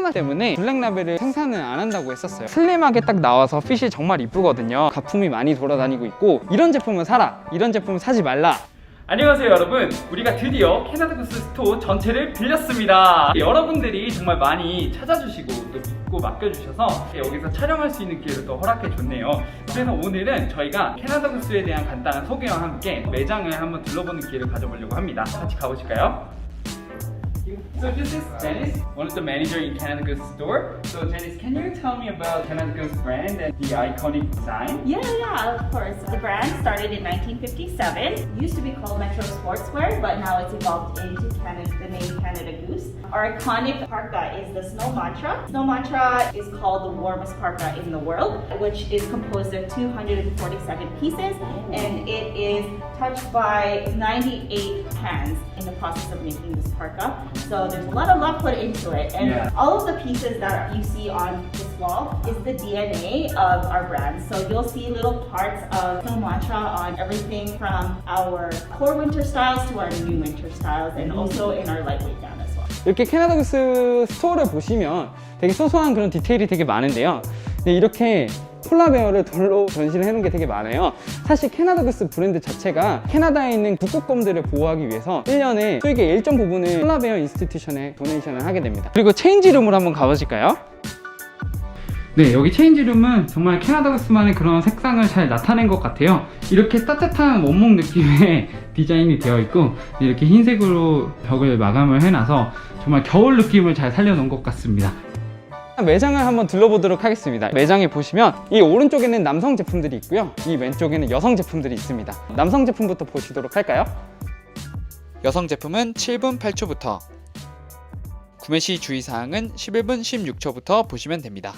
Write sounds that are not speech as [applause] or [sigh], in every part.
코로나 때문에 블랙라벨을 생산을 안 한다고 했었어요. 슬림하게 딱 나와서 핏이 정말 이쁘거든요. 가품이 많이 돌아다니고 있고 이런 제품은 사라, 이런 제품은 사지 말라. 안녕하세요 여러분 우리가 드디어 캐나다 구스 스토어 전체를 빌렸습니다 여러분들이 정말 많이 찾아주시고 또 믿고 맡겨주셔서 여기서 촬영할 수 있는 기회를 또 허락해 줬네요 그래서 오늘은 저희가 캐나다 구스에 대한 간단한 소개와 함께 매장을 한번 둘러보는 기회를 가져보려고 합니다 같이 가보실까요? So this is Janice, one of the manager in Canada Goose store. So Janice, can you tell me about Canada Goose brand and the iconic design? Yeah, yeah, of course. The brand started in 1957. It Used to be called Metro Sportswear, but now it's evolved into Canada, the name Canada Goose. Our iconic parka is the Snow Mantra. Snow Mantra is called the warmest parka in the world, which is composed of 247 pieces, and it is touched by 98 hands in the process of making this parka. So there's a lot of love put into it, and Yeah. all of the pieces that you see on this wall is the DNA of our brand. So you'll see little parts of Snow Mantra on everything from our core winter styles to our new winter styles, and also in our lightweight gown as well. 이렇게 캐나다 구스 스토어를 보시면 되게 소소한 그런 디테일이 되게 많은데요. 네, 이렇게 폴라베어를 돌로 전시를 해놓은 게 되게 많아요. 사실 캐나다 구스 브랜드 자체가 캐나다에 있는 북극곰들을 보호하기 위해서 1년에 수익의 일정 부분을 폴라베어 인스티튜션에 도네이션을 하게 됩니다. 그리고 체인지룸으로 한번 가보실까요? 네, 여기 체인지룸은 정말 캐나다 구스만의 그런 색상을 잘 나타낸 것 같아요. 이렇게 따뜻한 원목 느낌의 [laughs] 디자인이 되어 있고 이렇게 흰색으로 벽을 마감을 해놔서 정말 겨울 느낌을 잘 살려놓은 것 같습니다. 매장을 한번 둘러보도록 하겠습니다. 매장에 보시면 이 오른쪽에는 남성 제품들이 있고요. 이 왼쪽에는 여성 제품들이 있습니다. 남성 제품부터 보시도록 할까요? 여성 제품은 7분 8초부터 구매 시 주의사항은 11분 16초부터 보시면 됩니다.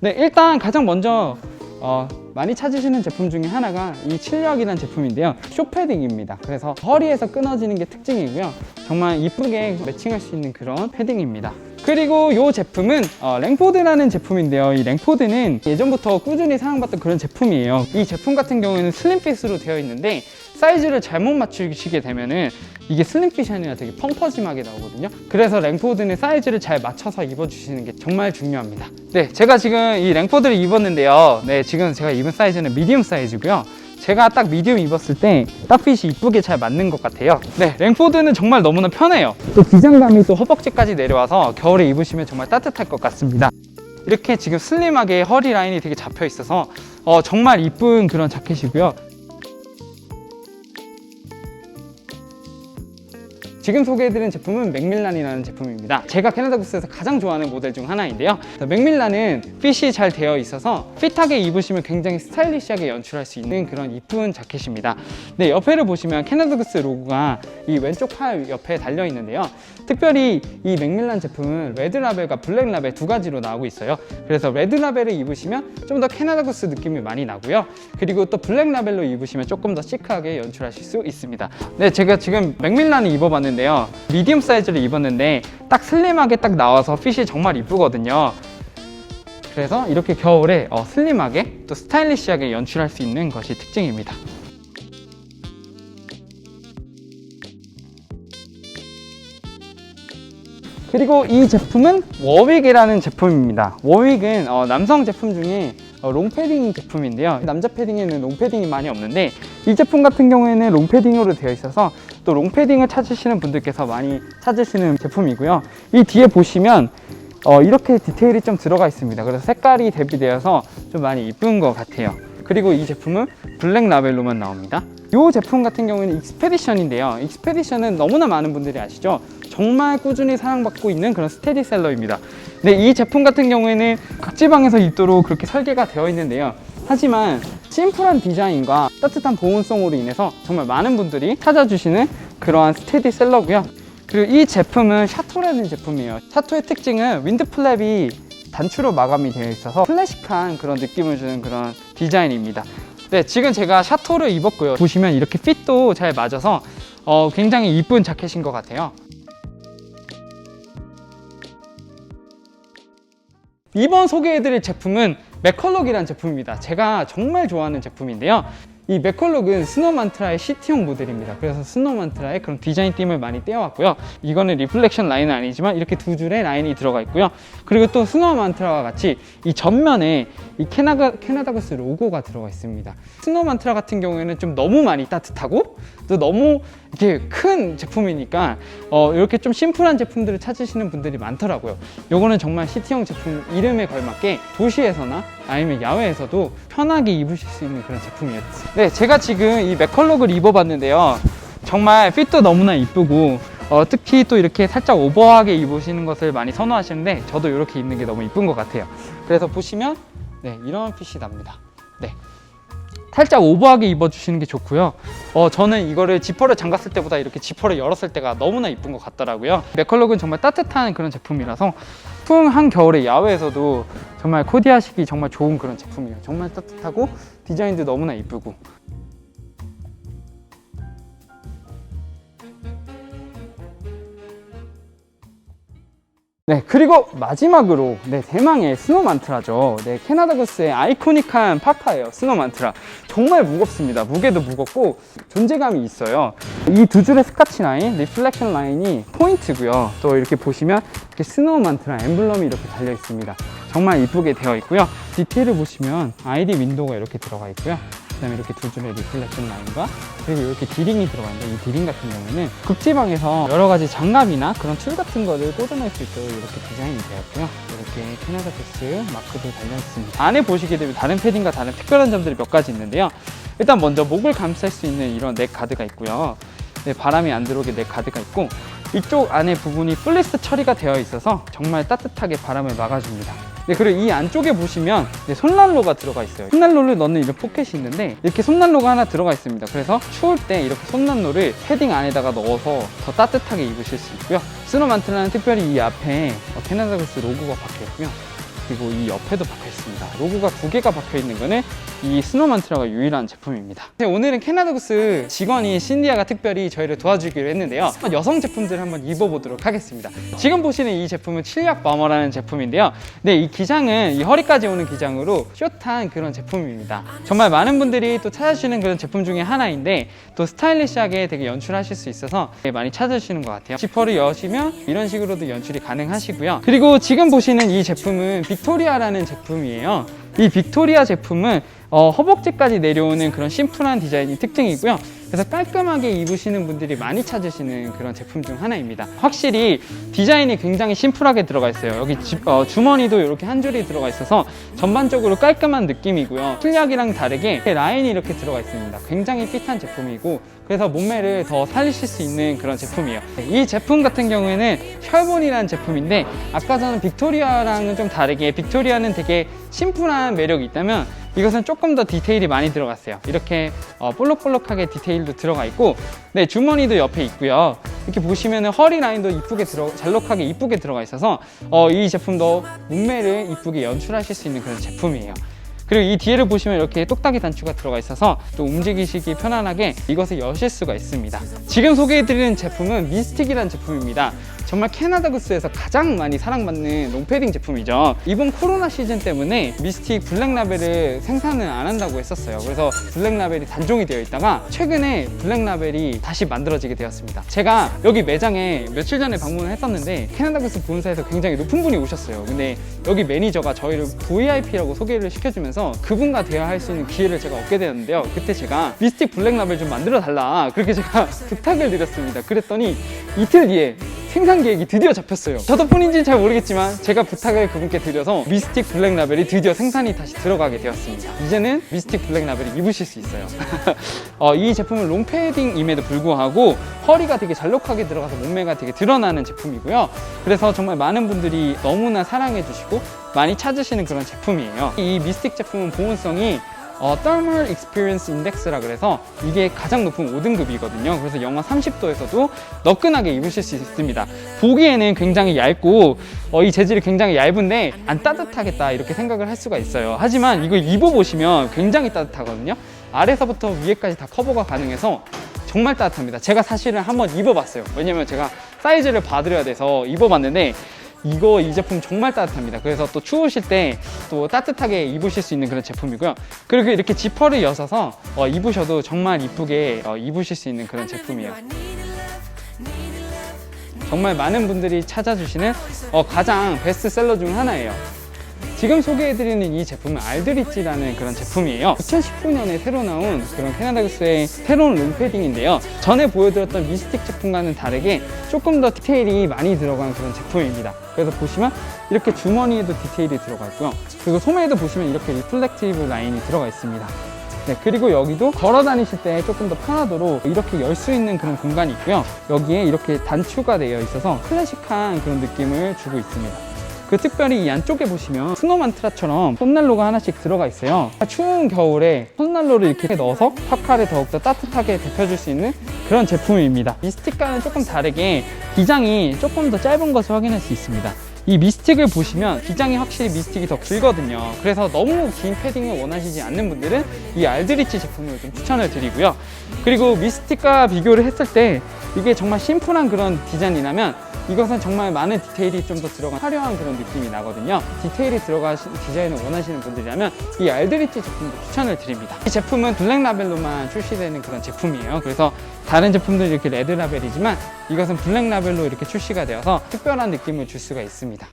네, 일단 가장 먼저 어, 많이 찾으시는 제품 중에 하나가 이 칠력이라는 제품인데요. 쇼패딩입니다. 그래서 허리에서 끊어지는 게 특징이고요. 정말 이쁘게 매칭할 수 있는 그런 패딩입니다. 그리고 이 제품은 어, 랭포드라는 제품인데요. 이 랭포드는 예전부터 꾸준히 사랑받던 그런 제품이에요. 이 제품 같은 경우에는 슬림핏으로 되어 있는데 사이즈를 잘못 맞추시게 되면은 이게 슬림핏이 아니라 되게 펑퍼짐하게 나오거든요. 그래서 랭포드는 사이즈를 잘 맞춰서 입어주시는 게 정말 중요합니다. 네, 제가 지금 이 랭포드를 입었는데요. 네, 지금 제가 입은 사이즈는 미디움 사이즈고요. 제가 딱 미디움 입었을 때 딱 핏이 이쁘게 잘 맞는 것 같아요. 네, 랭포드는 정말 너무나 편해요. 또 기장감이 또 허벅지까지 내려와서 겨울에 입으시면 정말 따뜻할 것 같습니다. 이렇게 지금 슬림하게 허리 라인이 되게 잡혀 있어서 어, 정말 이쁜 그런 자켓이고요. 지금 소개해드린 제품은 맥밀란이라는 제품입니다. 제가 캐나다 구스에서 가장 좋아하는 모델 중 하나인데요. 맥밀란은 핏이 잘 되어 있어서 핏하게 입으시면 굉장히 스타일리시하게 연출할 수 있는 그런 이쁜 자켓입니다. 네, 옆에를 보시면 캐나다 구스 로고가 이 왼쪽 팔 옆에 달려 있는데요. 특별히 이 맥밀란 제품은 레드 라벨과 블랙 라벨 두 가지로 나오고 있어요. 그래서 레드 라벨을 입으시면 좀 더 캐나다 구스 느낌이 많이 나고요. 그리고 또 블랙 라벨로 입으시면 조금 더 시크하게 연출하실 수 있습니다. 네, 제가 지금 맥밀란을 입어봤는데 요. 미디움 사이즈를 입었는데 딱 슬림하게 딱 나와서 핏이 정말 이쁘거든요. 그래서 이렇게 겨울에 어, 슬림하게 또 스타일리시하게 연출할 수 있는 것이 특징입니다. 그리고 이 제품은 워윅이라는 제품입니다. 워윅은 어, 남성 제품 중에 어, 롱패딩 제품인데요. 남자 패딩에는 롱패딩이 많이 없는데 이 제품 같은 경우에는 롱패딩으로 되어 있어서 또 롱패딩을 찾으시는 분들께서 많이 찾으시는 제품이고요. 이 뒤에 보시면 어, 이렇게 디테일이 좀 들어가 있습니다. 그래서 색깔이 대비되어서 좀 많이 이쁜 것 같아요. 그리고 이 제품은 블랙 라벨로만 나옵니다. 이 제품 같은 경우에는 익스페디션인데요. 익스페디션은 너무나 많은 분들이 아시죠? 정말 꾸준히 사랑받고 있는 그런 스테디셀러입니다. 네, 이 제품 같은 경우에는 각 지방에서 입도록 그렇게 설계가 되어 있는데요. 하지만 심플한 디자인과 따뜻한 보온성으로 인해서 정말 많은 분들이 찾아주시는 그러한 스테디셀러고요. 그리고 이 제품은 샤토라는 제품이에요. 샤토의 특징은 윈드 플랩이 단추로 마감이 되어 있어서 클래식한 그런 느낌을 주는 그런 디자인입니다. 네, 지금 제가 샤토를 입었고요. 보시면 이렇게 핏도 잘 맞아서 어, 굉장히 이쁜 자켓인 것 같아요. 이번 소개해드릴 제품은 맥컬럭이라는 제품입니다. 제가 정말 좋아하는 제품인데요. 이 맥컬룩은 스노만트라의 시티용 모델입니다. 그래서 스노만트라의 그런 디자인 띠을 많이 떼어왔고요. 이거는 리플렉션 라인은 아니지만 이렇게 두 줄의 라인이 들어가 있고요. 그리고 또 스노만트라와 같이 이 전면에 이 캐나다, 캐나다구스 로고가 들어가 있습니다. 스노만트라 같은 경우에는 좀 너무 많이 따뜻하고 또 너무 이렇게 큰 제품이니까 어, 이렇게 좀 심플한 제품들을 찾으시는 분들이 많더라고요. 요거는 정말 시티용 제품 이름에 걸맞게 도시에서나 아니면 야외에서도 편하게 입으실 수 있는 그런 제품이었어요. 네, 제가 지금 이 맥컬룩을 입어봤는데요. 정말 핏도 너무나 이쁘고 어, 특히 또 이렇게 살짝 오버하게 입으시는 것을 많이 선호하시는데 저도 이렇게 입는 게 너무 이쁜 것 같아요. 그래서 보시면 네, 이런 핏이 납니다. 네. 살짝 오버하게 입어주시는 게 좋고요. 어, 저는 이거를 지퍼를 잠갔을 때보다 이렇게 지퍼를 열었을 때가 너무나 이쁜 것 같더라고요. 맥컬룩은 정말 따뜻한 그런 제품이라서 풍한 겨울에 야외에서도 정말 코디하시기 정말 좋은 그런 제품이에요. 정말 따뜻하고 디자인도 너무나 이쁘고. 네, 그리고 마지막으로 네, 대망의 스노만트라죠. 네, 캐나다구스의 아이코닉한 파카예요. 스노만트라. 정말 무겁습니다. 무게도 무겁고 존재감이 있어요. 이 두 줄의 스카치 라인, 리플렉션 라인이 포인트고요. 또 이렇게 보시면 이렇게 스노만트라 엠블럼이 이렇게 달려 있습니다. 정말 이쁘게 되어 있고요. 디테일을 보시면 아이디 윈도우가 이렇게 들어가 있고요. 그다음에 이렇게 두 줄의 리플렉션 라인과 그리고 이렇게 디링이 들어가 있는데 이 디링 같은 경우는 극지방에서 여러 가지 장갑이나 그런 툴 같은 거를 꽂아놓을 수 있도록 이렇게 디자인이 되었고요. 이렇게 캐나다 패스 마크도 달려 있습니다. 안에 보시게 되면 다른 패딩과 다른 특별한 점들이 몇 가지 있는데요. 일단 먼저 목을 감쌀 수 있는 이런 넥 가드가 있고요. 네, 바람이 안 들어오게 넥 가드가 있고 이쪽 안에 부분이 플리스 처리가 되어 있어서 정말 따뜻하게 바람을 막아줍니다. 네, 그리고 이 안쪽에 보시면 네, 손난로가 들어가 있어요. 손난로를 넣는 이런 포켓이 있는데 이렇게 손난로가 하나 들어가 있습니다. 그래서 추울 때 이렇게 손난로를 패딩 안에다가 넣어서 더 따뜻하게 입으실 수 있고요. 스노만트라는 특별히 이 앞에 어, 캐나다구스 로고가 박혀 있고요. 그리고 이 옆에도 박혀 있습니다. 로고가 두 개가 박혀 있는 거는 이 스노만트라가 유일한 제품입니다. 네, 오늘은 캐나다구스 직원이 신디아가 특별히 저희를 도와주기로 했는데요. 여성 제품들을 한번 입어보도록 하겠습니다. 지금 보시는 이 제품은 칠약 바머라는 제품인데요. 네, 이 기장은 이 허리까지 오는 기장으로 숏한 그런 제품입니다. 정말 많은 분들이 또 찾아주시는 그런 제품 중에 하나인데 또 스타일리시하게 되게 연출하실 수 있어서 되게 많이 찾아주시는 것 같아요. 지퍼를 여시면 이런 식으로도 연출이 가능하시고요. 그리고 지금 보시는 이 제품은 빅토리아라는 제품이에요. 이 빅토리아 제품은 어, 허벅지까지 내려오는 그런 심플한 디자인이 특징이고요. 그래서 깔끔하게 입으시는 분들이 많이 찾으시는 그런 제품 중 하나입니다. 확실히 디자인이 굉장히 심플하게 들어가 있어요. 여기 지- 어, 주머니도 이렇게 한 줄이 들어가 있어서 전반적으로 깔끔한 느낌이고요. 필약이랑 다르게 라인이 이렇게 들어가 있습니다. 굉장히 핏한 제품이고 그래서 몸매를 더 살리실 수 있는 그런 제품이에요. 이 제품 같은 경우에는 혈본이라는 제품인데 아까 전에 빅토리아랑은 좀 다르게 빅토리아는 되게 심플한 매력이 있다면 이것은 조금 더 디테일이 많이 들어갔어요. 이렇게 어, 볼록볼록하게 디테일도 들어가 있고, 네 주머니도 옆에 있고요. 이렇게 보시면은 허리 라인도 이쁘게 들어, 잘록하게 이쁘게 들어가 있어서 어, 이 제품도 몸매를 이쁘게 연출하실 수 있는 그런 제품이에요. 그리고 이 뒤에를 보시면 이렇게 똑딱이 단추가 들어가 있어서 또 움직이시기 편안하게 이것을 여실 수가 있습니다. 지금 소개해드리는 제품은 미스틱이라는 제품입니다. 정말 캐나다 구스에서 가장 많이 사랑받는 롱패딩 제품이죠. 이번 코로나 시즌 때문에 미스틱 블랙 라벨을 생산을 안 한다고 했었어요. 그래서 블랙 라벨이 단종이 되어 있다가 최근에 블랙 라벨이 다시 만들어지게 되었습니다. 제가 여기 매장에 며칠 전에 방문을 했었는데 캐나다 구스 본사에서 굉장히 높은 분이 오셨어요. 근데 여기 매니저가 저희를 VIP라고 소개를 시켜주면서 그분과 대화할 수 있는 기회를 제가 얻게 되었는데요. 그때 제가 미스틱 블랙 라벨 좀 만들어 달라. 그렇게 제가 [laughs] 부탁을 드렸습니다. 그랬더니 이틀 뒤에 생산 계획이 드디어 잡혔어요. 저 덕분인지는 잘 모르겠지만 제가 부탁을 그분께 드려서 미스틱 블랙 라벨이 드디어 생산이 다시 들어가게 되었습니다. 이제는 미스틱 블랙 라벨을 입으실 수 있어요. [laughs] 어, 이 제품은 롱패딩임에도 불구하고 허리가 되게 잘록하게 들어가서 몸매가 되게 드러나는 제품이고요. 그래서 정말 많은 분들이 너무나 사랑해 주시고 많이 찾으시는 그런 제품이에요. 이 미스틱 제품은 보온성이 어, Thermal Experience Index라 그래서 이게 가장 높은 5등급이거든요. 그래서 영하 30도에서도 너끈하게 입으실 수 있습니다. 보기에는 굉장히 얇고 어, 이 재질이 굉장히 얇은데 안 따뜻하겠다 이렇게 생각을 할 수가 있어요. 하지만 이거 입어보시면 굉장히 따뜻하거든요. 아래서부터 위에까지 다 커버가 가능해서 정말 따뜻합니다. 제가 사실은 한번 입어봤어요. 왜냐면 제가 사이즈를 봐드려야 돼서 입어봤는데 이거 이 제품 정말 따뜻합니다. 그래서 또 추우실 때 또 따뜻하게 입으실 수 있는 그런 제품이고요. 그리고 이렇게 지퍼를 여셔서 어, 입으셔도 정말 이쁘게 어, 입으실 수 있는 그런 제품이에요. 정말 많은 분들이 찾아주시는 어, 가장 베스트셀러 중 하나예요. 지금 소개해드리는 이 제품은 알드리치라는 그런 제품이에요. 2019년에 새로 나온 그런 캐나다구스의 새로운 롱패딩인데요. 전에 보여드렸던 미스틱 제품과는 다르게 조금 더 디테일이 많이 들어간 그런 제품입니다. 그래서 보시면 이렇게 주머니에도 디테일이 들어가 있고요. 그리고 소매에도 보시면 이렇게 리플렉티브 라인이 들어가 있습니다. 네, 그리고 여기도 걸어 다니실 때 조금 더 편하도록 이렇게 열 수 있는 그런 공간이 있고요. 여기에 이렇게 단추가 되어 있어서 클래식한 그런 느낌을 주고 있습니다. 그 특별히 이 안쪽에 보시면 스노만트라처럼 손난로가 하나씩 들어가 있어요. 추운 겨울에 손난로를 이렇게 넣어서 파카를 더욱더 따뜻하게 데펴줄 수 있는 그런 제품입니다. 미스틱과는 조금 다르게 기장이 조금 더 짧은 것을 확인할 수 있습니다. 이 미스틱을 보시면 기장이 확실히 미스틱이 더 길거든요. 그래서 너무 긴 패딩을 원하시지 않는 분들은 이 알드리치 제품을 좀 추천을 드리고요. 그리고 미스틱과 비교를 했을 때 이게 정말 심플한 그런 디자인이라면 이것은 정말 많은 디테일이 좀 더 들어간 화려한 그런 느낌이 나거든요. 디테일이 들어가신 디자인을 원하시는 분들이라면 이 알드리치 제품도 추천을 드립니다. 이 제품은 블랙 라벨로만 출시되는 그런 제품이에요. 그래서 다른 제품들은 이렇게 레드 라벨이지만 이것은 블랙 라벨로 이렇게 출시가 되어서 특별한 느낌을 줄 수가 있습니다.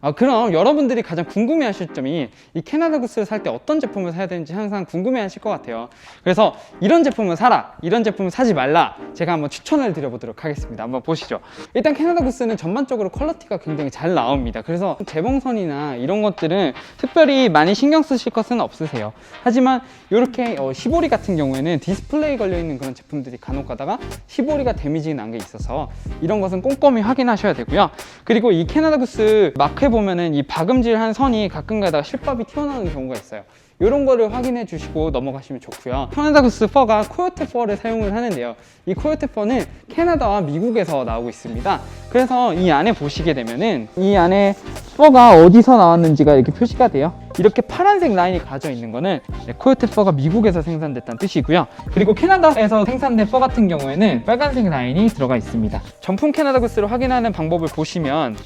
아, 그럼 여러분들이 가장 궁금해 하실 점이 이 캐나다 구스를 살 때 어떤 제품을 사야 되는지 항상 궁금해 하실 것 같아요. 그래서 이런 제품을 사라, 이런 제품을 사지 말라 제가 한번 추천을 드려보도록 하겠습니다. 한번 보시죠. 일단 캐나다 구스는 전반적으로 퀄리티가 굉장히 잘 나옵니다. 그래서 재봉선이나 이런 것들은 특별히 많이 신경 쓰실 것은 없으세요. 하지만 이렇게 어, 시보리 같은 경우에는 디스플레이 걸려있는 그런 제품들이 간혹 가다가 시보리가 데미지 난 게 있어서 이런 것은 꼼꼼히 확인하셔야 되고요. 그리고 이 캐나다 구스 마크 에 보면은 이 박음질한 선이 가끔 가다가 실밥이 튀어나오는 경우가 있어요. 이런 거를 확인해 주시고 넘어가시면 좋고요. 캐나다구스 4가 코요테 4를 사용을 하는데요. 이 코요테 4는 캐나다와 미국에서 나오고 있습니다. 그래서 이 안에 보시게 되면은 이 안에 4가 어디서 나왔는지가 이렇게 표시가 돼요. 이렇게 파란색 라인이 가져 있는 거는 네, 코요테 4가 미국에서 생산됐다는 뜻이고요. 그리고 캐나다에서 생산된 4 같은 경우에는 빨간색 라인이 들어가 있습니다. 정품 캐나다 구스를 확인하는 방법을 보시면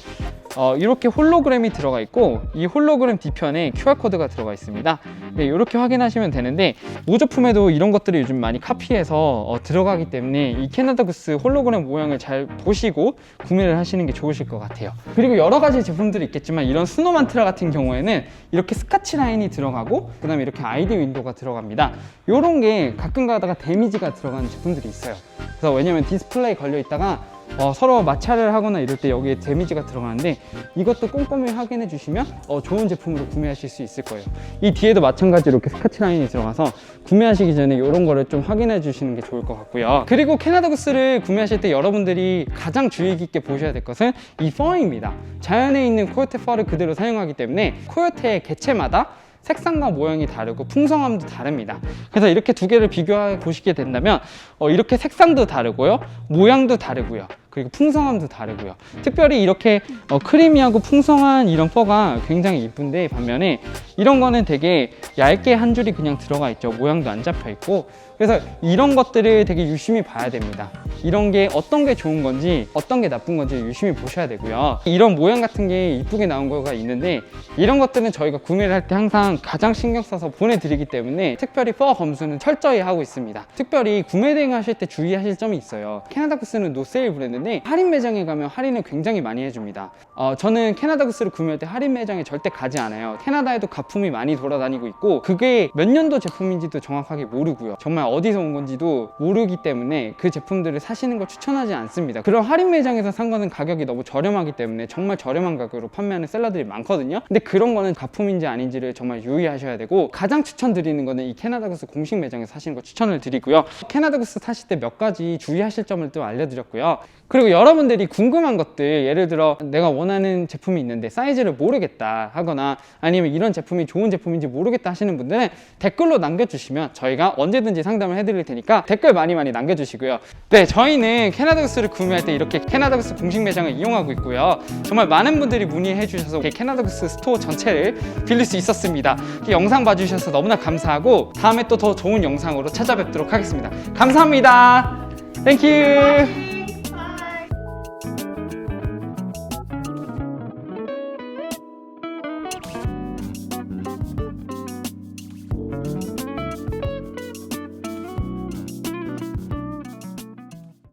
어, 이렇게 홀로그램이 들어가 있고 이 홀로그램 뒤편에 QR코드가 들어가 있습니다. 네, 이렇게 확인하시면 되는데 모조품에도 이런 것들이 요즘 많이 카피해서 어, 들어가기 때문에 이 캐나다 구스 홀로그램 모양을 잘 보시고 구매를 하시는 게 좋으실 것 같아요. 그리고 여러 가지 제품들이 있겠지만 이런 스노만트라 같은 경우에는 이렇게 스카치 라인이 들어가고 그 다음에 이렇게 아이디 윈도우가 들어갑니다. 이런 게 가끔 가다가 데미지가 들어가는 제품들이 있어요. 그래서 왜냐면 디스플레이 걸려 있다가 어, 서로 마찰을 하거나 이럴 때 여기에 데미지가 들어가는데 이것도 꼼꼼히 확인해 주시면 어, 좋은 제품으로 구매하실 수 있을 거예요. 이 뒤에도 마찬가지로 이렇게 스카치 라인이 들어가서 구매하시기 전에 이런 거를 좀 확인해 주시는 게 좋을 것 같고요. 그리고 캐나다 구스를 구매하실 때 여러분들이 가장 주의 깊게 보셔야 될 것은 이 펄입니다. 자연에 있는 코요테 펄을 그대로 사용하기 때문에 코요테의 개체마다 색상과 모양이 다르고 풍성함도 다릅니다. 그래서 이렇게 두 개를 비교해 보시게 된다면 어, 이렇게 색상도 다르고요, 모양도 다르고요. 그리고 풍성함도 다르고요. 특별히 이렇게 어, 크리미하고 풍성한 이런 퍼가 굉장히 이쁜데 반면에 이런 거는 되게 얇게 한 줄이 그냥 들어가 있죠. 모양도 안 잡혀 있고 그래서 이런 것들을 되게 유심히 봐야 됩니다. 이런 게 어떤 게 좋은 건지 어떤 게 나쁜 건지 유심히 보셔야 되고요. 이런 모양 같은 게 이쁘게 나온 거가 있는데 이런 것들은 저희가 구매를 할 때 항상 가장 신경 써서 보내드리기 때문에 특별히 퍼 검수는 철저히 하고 있습니다. 특별히 구매 대행하실 때 주의하실 점이 있어요. 캐나다 구스는 노세일 브랜드 인데 할인 매장에 가면 할인을 굉장히 많이 해줍니다. 어, 저는 캐나다 구스를 구매할 때 할인 매장에 절대 가지 않아요. 캐나다에도 가품이 많이 돌아다니고 있고 그게 몇 년도 제품인지도 정확하게 모르고요. 정말 어디서 온 건지도 모르기 때문에 그 제품들을 사시는 걸 추천하지 않습니다. 그런 할인 매장에서 산 거는 가격이 너무 저렴하기 때문에 정말 저렴한 가격으로 판매하는 셀러들이 많거든요. 근데 그런 거는 가품인지 아닌지를 정말 유의하셔야 되고 가장 추천드리는 거는 이 캐나다 구스 공식 매장에서 사시는 거 추천을 드리고요. 캐나다 구스 사실 때 몇 가지 주의하실 점을 또 알려드렸고요. 그리고 여러분들이 궁금한 것들 예를 들어 내가 원하는 제품이 있는데 사이즈를 모르겠다 하거나 아니면 이런 제품이 좋은 제품인지 모르겠다 하시는 분들은 댓글로 남겨주시면 저희가 언제든지 상담을 해드릴 테니까 댓글 많이 많이 남겨주시고요. 네 저희는 캐나다구스를 구매할 때 이렇게 캐나다구스 공식 매장을 이용하고 있고요. 정말 많은 분들이 문의해 주셔서 캐나다구스 스토어 전체를 빌릴 수 있었습니다. 영상 봐주셔서 너무나 감사하고 다음에 또 더 좋은 영상으로 찾아뵙도록 하겠습니다. 감사합니다. 땡큐